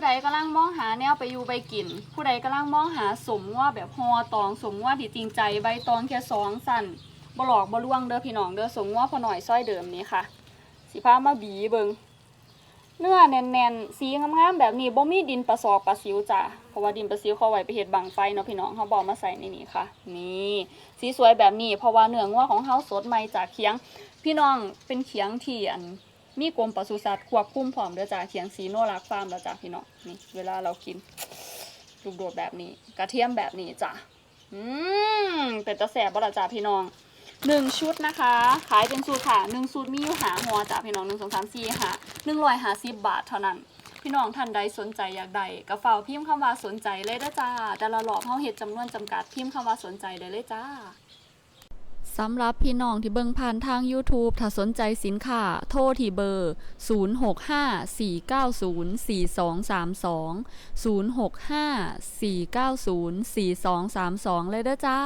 ผู้ใดกำลังมองหาแนวไปอยู่ไปกิน ผู้ใดกำลังมองหาสมว่าแบบฮอตองสมว่าที่จริงใจใบตองแค่สองสั่นบ่หลอกบ่ลวงเด้อพี่น้องเด้อสมว่าพอหน่อยซ้อยเดิมนี้ค่ะ สิพามาบีเบิงเนื้อแน่นๆสีงามๆแบบนี้บ่มีดินประสอบประสิวจ้ะเพราะว่าดินประสิวเขาไว้ไปเฮ็ดบังไฟเนาะพี่น้องเขาบอกมาใส่ในนี้ค่ะ นี่สีสวยแบบนี้เพราะว่าเนื้องัวของเฮาสดใหม่จากเคียง พี่น้องเป็นเคียงที่อัน มีกรมปศุสัตว์ควบคุมพร้อมเด้อจ้ะเคียงสีโนรักฟาร์มแล้วจ้ะพี่น้องนี่เวลาเรากินลูกโดดแบบนี้ กระเทียมแบบนี้จ้ะอืมเป็นตะแสบบ่ละจ้ะพี่น้องหนึ่งชุดนะคะ ขายเป็นสูตรค่ะหนึ่งสูตรมีอยู่หาหัวจ้ะพี่น้องหนึ่งสองสามสี่หาหนึ่งร้อยหาสิบบาทเท่านั้นพี่น้องท่านใดสนใจอยากได้กระเป๋าพิมพ์คำว่าสนใจเลยเด้อจ้าแต่ละหลอบเฮาเฮ็ดจำนวนจำกัดพิมพ์คำว่าสนใจได้เลยจ้า สำหรับพี่น้องที่เบิ่งผ่านทาง YouTube ถ้าสนใจสินค้าโทรที่เบอร์ 0654904232 0654904232 เลยเด้อจ้า